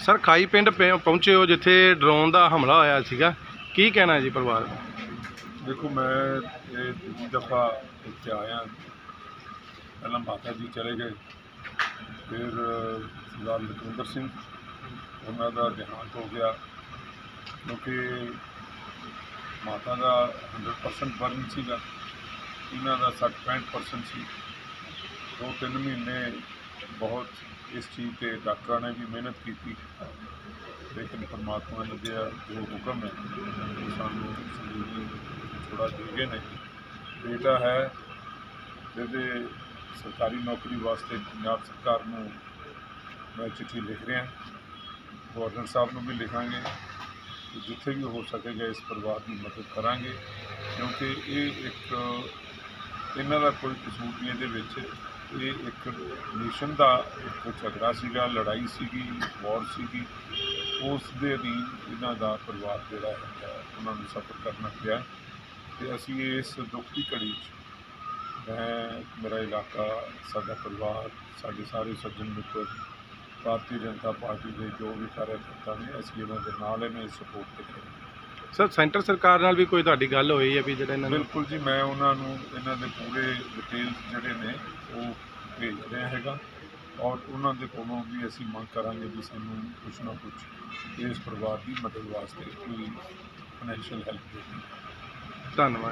Sir, ਖਾਈ ਪਿੰਡ ਪੇ- ਪਹੁੰਚੇ ਹੋ ਜਿੱਥੇ ਡਰੋਨ ਦਾ ਹਮਲਾ ਹੋਇਆ ਸੀਗਾ। ਕੀ ਕਹਿਣਾ ਹੈ ਜੀ ਪਰਿਵਾਰ? ਦਾ ਦੇਖੋ, ਮੈਂ ਇਹ ਦੂਜੀ ਦਫਾ ਇੱਥੇ ਆਇਆ। ਪਹਿਲਾਂ ਮਾਤਾ ਜੀ ਚਲੇ ਗਏ। ਫਿਰ, ਸਰਦਾਰ ਲਖਵਿੰਦਰ ਸਿੰਘ, ਉਹਨਾਂ ਦਾ ਦੇਹਾਂਤ ਹੋ ਗਿਆ। ਕਿਉਂਕਿ ਮਾਤਾ ਦਾ 100% ਬਰਨ ਸੀਗਾ। ਇਹਨਾਂ ਦਾ 60-65% ਸੀ। ਦੋ ਤਿੰਨ ਮਹੀਨੇ ਇਸ ਚੀਜ਼ ਤੇ ਡਾਕਟਰਾਂ ਨੇ ਵੀ ਮਿਹਨਤ ਕੀਤੀ। ਲੇਕਿਨ ਪਰਮਾਤਮਾ ਨੇ ਜਿਹੜਾ ਜੋ ਹੁਕਮ ਹੈ, ਉਹ ਸਾਨੂੰ ਸੰਜੀਵਨੀ ਥੋੜਾ ਦੇ ਗਏ ਨੇ। ਬੇਟਾ ਹੈ, ਜਿਹਦੇ ਸਰਕਾਰੀ ਨੌਕਰੀ ਵਾਸਤੇ ਪੰਜਾਬ ਸਰਕਾਰ ਨੂੰ ਮੈਂ ਚਿੱਠੀ ਲਿਖ ਰਿਹਾ। ਗਵਰਨਰ ਸਾਹਿਬ ਨੂੰ ਵੀ ਲਿਖਾਂਗੇ ਜਿੱਥੇ ਵੀ ਹੋ ਸਕੇਗਾ ਇਸ ਪਰਿਵਾਰ ਦੀ ਮਦਦ ਕਰਾਂਗੇ। ਕਿਉਂਕਿ ਇਹ ਇੱਕ, ਇਹਨਾਂ ਦਾ ਕੋਈ ਕਸੂਰ ਨਹੀਂ ਇਹਦੇ ਵਿੱਚ। ਇਹ ਇੱਕ ਨੇਸ਼ਨ ਦਾ ਇੱਕ ਝਗੜਾ ਸੀਗਾ, ਲੜਾਈ ਸੀਗੀ ਵਾਰ ਸੀਗੀ ਉਸ ਦੇ ਅਧੀਨ ਇਹਨਾਂ ਦਾ ਪਰਿਵਾਰ ਜਿਹੜਾ ਹੈ ਉਹਨਾਂ ਨੂੰ ਸਫਰ ਕਰਨਾ ਪਿਆ ਤੇ ਅਸੀਂ ਇਸ ਦੁੱਖ ਦੀ ਘੜੀ 'ਚ ਮੈਂ, ਮੇਰਾ ਇਲਾਕਾ, ਸਾਡਾ ਪਰਿਵਾਰ, ਸਾਡੇ ਸਾਰੇ ਸੱਜਣ ਮਿੱਤਰ, ਭਾਰਤੀ ਜਨਤਾ ਪਾਰਟੀ ਦੇ ਜੋ ਵੀ ਕਾਰਜਕਰਤਾ ਨੇ, ਅਸੀਂ ਇਹਨਾਂ ਦੇ ਨਾਲ ਇਹਨਾਂ ਦੀ ਸਪੋਰਟ ਤੇ ਖੜੇ ਹਾਂ। ਸਰ ਸੈਂਟਰ ਸਰਕਾਰ ਨਾਲ ਵੀ ਕੋਈ ਤੁਹਾਡੀ ਗੱਲ ਹੋਈ ਹੈ ਵੀ ਜਿਹੜਾ ਇਹਨਾਂ ਨੂੰ ਬਿਲਕੁਲ ਜੀ ਮੈਂ ਉਹਨਾਂ ਨੂੰ ਇਹਨਾਂ ਦੇ ਪੂਰੇ ਡਿਟੇਲ ਜਿਹੜੇ ਨੇ ਉਹ ਭੇਜ ਰਿਹਾ ਹੈਗਾ ਔਰ ਉਹਨਾਂ ਦੇ ਕੋਲੋਂ ਵੀ ਅਸੀਂ ਮੰਗ ਕਰਾਂਗੇ ਵੀ ਸਾਨੂੰ ਕੁਝ ਨਾ ਕੁਝ ਇਸ ਪਰਿਵਾਰ ਦੀ ਮਦਦ ਵਾਸਤੇ ਕੋਈ ਫਾਈਨੈਂਸ਼ੀਅਲ ਹੈਲਪ ਦੇ ਧੰਨਵਾਦ।